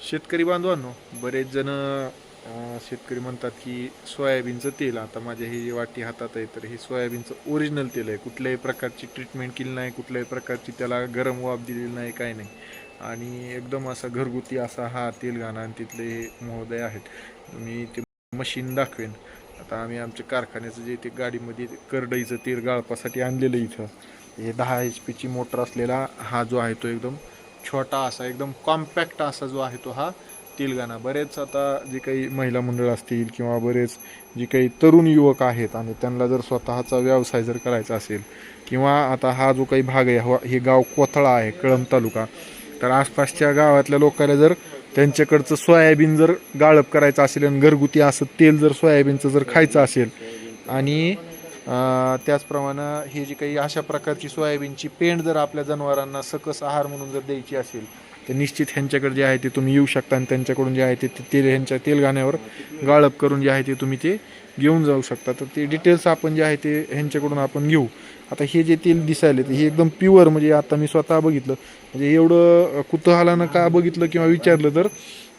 शेतकरी बांधवांनो बरेच जण शेतकरी म्हणतात की सोयाबीनचं तेल आता माझ्या ही वाटी हातात आहे तर हे सोयाबीनचं ओरिजिनल तेल आहे. कुठल्याही प्रकारची ट्रीटमेंट केली नाही कुठल्याही प्रकारची त्याला गरम वाफ दिलेली नाही काय नाही. आणि एकदम असा घरगुती असा हा तेल घाणा आणि तिथले हे महोदय आहेत. मी ते मशीन दाखवेन. आता आम्ही आमच्या कारखान्याचं जे ते गाडीमध्ये करडईचं तेल गाळपासाठी आणलेलं इथं. हे दहा एच पीची मोटर असलेला हा जो आहे तो एकदम छोटा असा एकदम कॉम्पॅक्ट असा जो आहे तो हा तेलगाणा. बरेच आता जे काही महिला मंडळ असतील किंवा बरेच जे काही तरुण युवक आहेत आणि त्यांना जर स्वतःचा व्यवसाय जर करायचा असेल किंवा आता हा जो काही भाग आहे हा- हे गाव कोथळा आहे कळंब तालुका तर आसपासच्या गावातल्या लोकांना जर त्यांच्याकडचं सोयाबीन जर गाळप करायचं असेल आणि घरगुती असं तेल जर सोयाबीनचं जर खायचं असेल आणि त्याचप्रमाणे हे जी काही अशा प्रकारची सोयाबीनची पेंड जर आपल्या जनावरांना सकस आहार म्हणून जर द्यायची असेल तर निश्चित ह्यांच्याकडे जे आहे ते तुम्ही येऊ शकता आणि त्यांच्याकडून जे आहे ते ते तेल ह्यांच्या तेलगाण्यावर गाळप करून जे आहे ते तुम्ही ते घेऊन जाऊ शकता. तर ते डिटेल्स आपण जे आहे ते ह्यांच्याकडून आपण घेऊ. आता हे जे तेल दिसायले ते हे एकदम प्युअर म्हणजे आता मी स्वतः बघितलं. म्हणजे एवढं कुतूहलानं का बघितलं किंवा विचारलं तर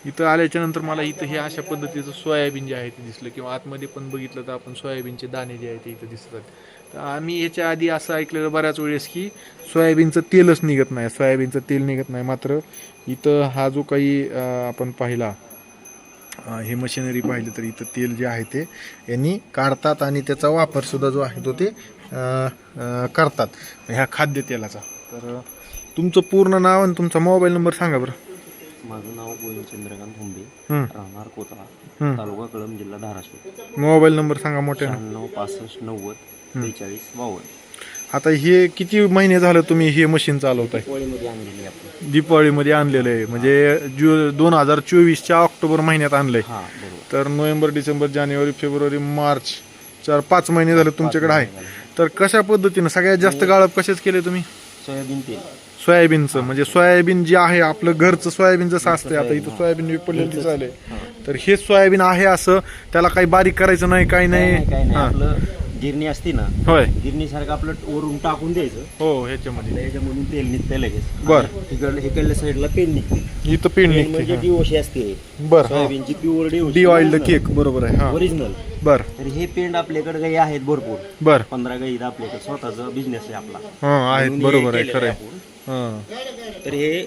इथं आल्याच्यानंतर मला इथं हे अशा पद्धतीचं सोयाबीन जे आहे ते दिसलं किंवा आतमध्ये पण बघितलं तर आपण सोयाबीनचे दाणे जे आहे ते इथं दिसतात. तर आम्ही याच्या आधी असं ऐकलेलं बऱ्याच वेळेस की सोयाबीनचं तेलच निघत नाही सोयाबीनचं तेल निघत नाही. मात्र इथं हा जो काही आपण पाहिला हे मशिनरी पाहिलं तर इथं तेल जे आहे ते यांनी काढतात आणि त्याचा वापरसुद्धा जो आहे तो ते करतात. ह्या खाद्यतेलाचा. तर तुमचं पूर्ण नाव आणि तुमचा मोबाईल नंबर सांगा बरं. माझं नाव गोविंद चंद्रकांत हुंबे हं. राहणार कोतळा हं. तालुका कळंब जिल्हा धाराशिव. मोबाईल नंबर सांगा मोठ्यानं शहाण्णव पासष्ट नव्वद बेचाळीस बावन्न. आता हे किती महिने झालं तुम्ही हे मशीन चालवताय? पोळीमध्ये आणलेली आपण दीपावळीमध्ये आणलेलं आहे. म्हणजे जु दोन हजार चोवीसच्या ऑक्टोबर महिन्यात आणलंय. हा बरोबर. तर नोव्हेंबर डिसेंबर जानेवारी फेब्रुवारी मार्च चार पाच महिने झाले तुमच्याकडे आहे. तर कशा पद्धतीनं सगळ्यात जास्त गाळप कशाच केले तुम्ही? सोयाबीन तेल. सोयाबीनचं म्हणजे सोयाबीन जे आहे आपलं घरचं सोयाबीन जसं असतंय आता इथं सोयाबीन पडलेलं आहे तर हे सोयाबीन आहे असं त्याला काही बारीक करायचं नाही काही नाही गिरणी असते ना होय. गिरणीसारखं आपलं वरून टाकून द्यायचं. हो ह्याच्यामध्ये. त्याच्यामधून तेल निघतंय लगेच. बर. तिकडलं इकडल्या साईडला पेन निघते इथं पेंड पेन म्हणजे निघते डिओशी असते. बर सोयाबीनची प्युअर डी ऑइल केक बरोबर आहे हा. ओरिजिनल बर. तर हे पेंड आपल्याकडे काही आहेत भरपूर. बर. पंधरा गाई आपल्याकडे स्वतःचा बिझनेस आहे आपला. हा आहेत म्हणून हे बरोबर आहे केलेलं खरं आहे हा. तर हे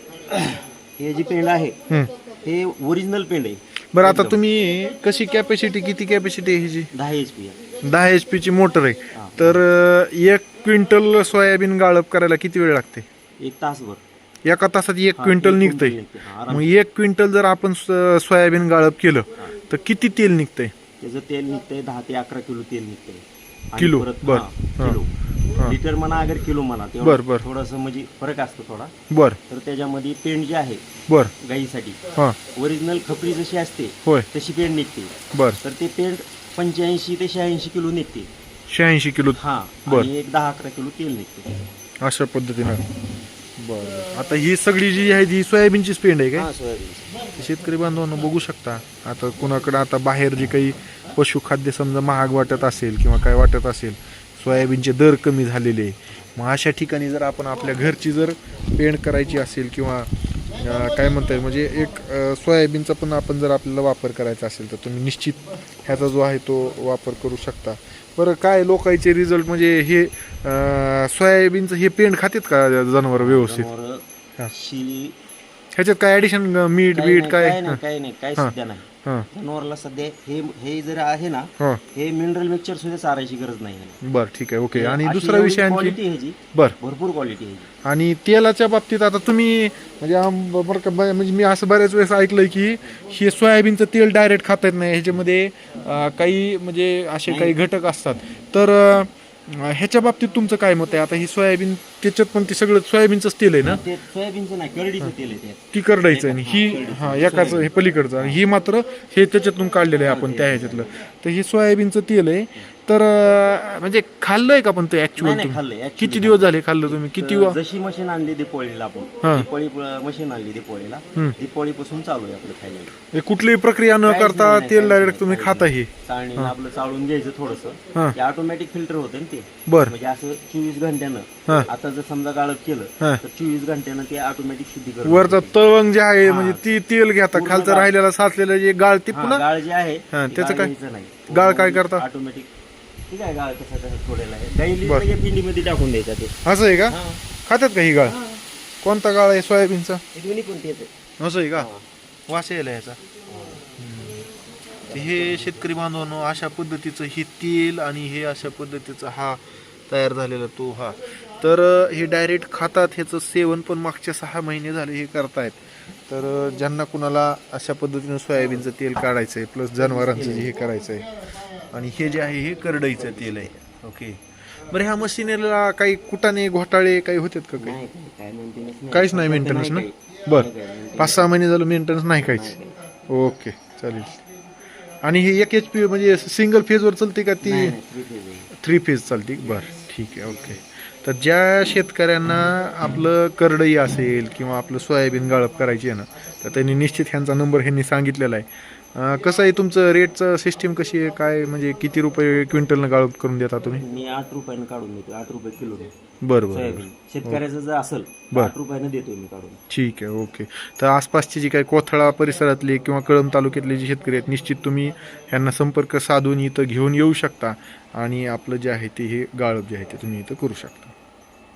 हे जी पेंड आहे हम्म. हे ओरिजिनल पेंड आहे. बरं आता तुम्ही कशी कॅपॅसिटी किती कॅपॅसिटी आहे ह्याची? दहा एच पी आहे. दहा एच पीची मोटर आहे हा. तर अं, एक क्विंटल सोयाबीन गाळप करायला किती वेळ लागते एक तासभर एका तासात एक हा, क्विंटल एक निघतंय. हा, आराम. मग एक क्विंटल जर आपण स- सोयाबीन गाळप केलं तर किती तेल निघतंय त्याचं तेल निघतंय दहा ते अकरा किलो तेल निघतंय आणि किलो, परत- बर. हा. किलो. लिटर म्हणा अगर किलो म्हणा बर, बर. थोडस म्हणजे फरक असतो थोडा बर तर त्याच्यामध्ये पेंड जे आहे बर गाईसाठी हा ओरिजिनल खपरी जशी असते होय तशी पेंड निघते बर तर ते पेंड पंच्याऐंशी ते शहाऐंशी किलो निघते शहाऐंशी किलो हा बर. आणि एक दहा अकरा किलो तेल निघते अशा पद्धतीनं. बर. आता ही सगळी जी आहे ती सोयाबीनची स्पेंड आहे काय? हा सोयाबीन शेतकरी बांधवांना बघू शकता. आता कुणाकडे आता बाहेर जे काही पशुखाद्य समजा महाग वाटत असेल किंवा काय वाटत असेल सोयाबीनचे दर कमी झालेले मग अशा ठिकाणी जर आपण आपल्या घरची जर पेंड करायची असेल किंवा काय म्हणता येईल म्हणजे एक सोयाबीनचा पण आपण जर आपल्याला वापर करायचा असेल तर तुम्ही निश्चित ह्याचा जो आहे तो वापर करू शकता. बरं काय लोकांचे रिझल्ट म्हणजे हे सोयाबीनचं हे पेंड खातात का जनावर व्यवस्थित? हा. ह्याच्यात काय ऍडिशन मीठ बीट काय? काही नाही काय. सध्या नाही. जनावरला सध्या हे हे जर आहे ना हां. मिनरल मिक्सचर सुद्धा चारायची गरज नाही आहे. बर ठीक आहे. ओके. आणि दुसरा विषय क्वालिटी ह्याची बर. भरपूर क्वालिटी ह्याची आणि तेलाच्या बाबतीत आता तुम्ही म्हणजे म्हणजे मी असं बऱ्याच वेळेस ऐकलंय की हे सोयाबीनचं तेल डायरेक्ट खाता येत नाही. ह्याच्यामध्ये काही म्हणजे असे काही घटक असतात. तर ह्याच्या बाबतीत तुमचं काय मत आहे? आता ही सोयाबीन त्याच्यात पण ते सगळं सोयाबीनचंच तेल आहे ना? ते सोयाबीनचं नाही करडीचं तेल आहे ते. ती करडायचं आणि ही हा एकाचं हे पलीकडचं आणि ही मात्र हे त्याच्यातून काढलेलं आहे आपण त्या ह्याच्यातलं. तर हे सोयाबीनचं तेल आहे. तर अं, म्हणजे खाल्लंय का पण ते नाही ऍक्च्युअल नाही तुम्ही? खाल्लंय actually किती दिवस झाले खाल्लं तुम्ही? किती वा- जशी मशीन आणली दीपोळीला आपण हा. दीपोळी मशीन आणली दीपोळीला. दीपोळीपासून चालू आहे आपलं खायला हे कुठलीही प्रक्रिया न काहीच करता नाही, तेल काहीच डायरेक्ट नाही, तुम्ही काहीच खाता हे. आपलं चाळून घ्यायचं हा. थोडस ते ऑटोमॅटिक फिल्टर होतं ना ते. बर. म्हणजे असं चोवीस घंट्यानं. आता जर समजा गाळप केलं हा. तर चोवीस घंट्यानं ते ऑटोमॅटिक शुद्धीकरण वरचा होते. तळवंग जे आहे. म्हणजे ती तेल घेता खालचं. राहिलेलं साचलेलं जे गाळ ते हा, पुन्हा गाळ जे आहे हा, ते त्याचं गाळ काय? घ्यायचं नाही गाळ काय करता? ऑटोमॅटिक ठीक आहे गाळ कसा कसा सोडायला आहे गाईली बरं. म्हणजे पिंडीमध्ये टाकून द्यायचा ते असं आहे का हा. खात्यात का ही गाळ हा. कोणता गाळ आहे सोयाबीनचा हे दोन्ही. असं आहे का हा. वास यायला याचा हे शेतकरी बांधवांनो अशा पद्धतीचं हे तेल आणि हे अशा पद्धतीचा हा तयार झालेला तो हा तर हे डायरेक्ट खातात ह्याचं सेवन पण मागच्या सहा महिने झाले हे करतायत. तर ज्यांना कुणाला अशा पद्धतीनं सोयाबीनचं तेल काढायचं आहे प्लस जनावरांचं जे हे करायचं आहे आणि हे जे आहे हे करडईचं तेल आहे. ओके बरं ह्या मशिनरीला काही कुटाने घोटाळे काही होतात का काही? काहीच नाही मेंटेनन्स ना. बरं. पाच सहा महिने झालं मेंटेनन्स नाही काहीच. ओके चालेल. आणि हे एक एच पी म्हणजे सिंगल फेजवर चालते का ती. थ्री फेज चालते. बरं ठीक आहे ओके तर ज्या शेतकऱ्यांना आपलं करडई असेल किंवा आपलं सोयाबीन गाळप करायची आहे ना तर त्यांनी निश्चित ह्यांचा नंबर ह्यांनी सांगितलेला आहे. कसं आहे तुमचं रेटचं सिस्टीम कशी आहे? काय म्हणजे किती रुपये क्विंटलनं गाळप करून देता तुम्ही? मी आठ रुपयानं काढून देतो आठ रुपये किलो बरं बरं बरं सोयाबीन शेतकऱ्याचं जर असेल. आठ रुपयानं देतोय मी काढून. ठीक आहे ओके. तर आसपासची जी काही कोथळा परिसरातली किंवा कळंब तालुक्यातले जे शेतकरी आहेत निश्चित तुम्ही ह्यांना संपर्क साधून इथं घेऊन येऊ शकता आणि आपलं जे आहे ते हे गाळप जे आहे ते तुम्ही इथं करू शकता.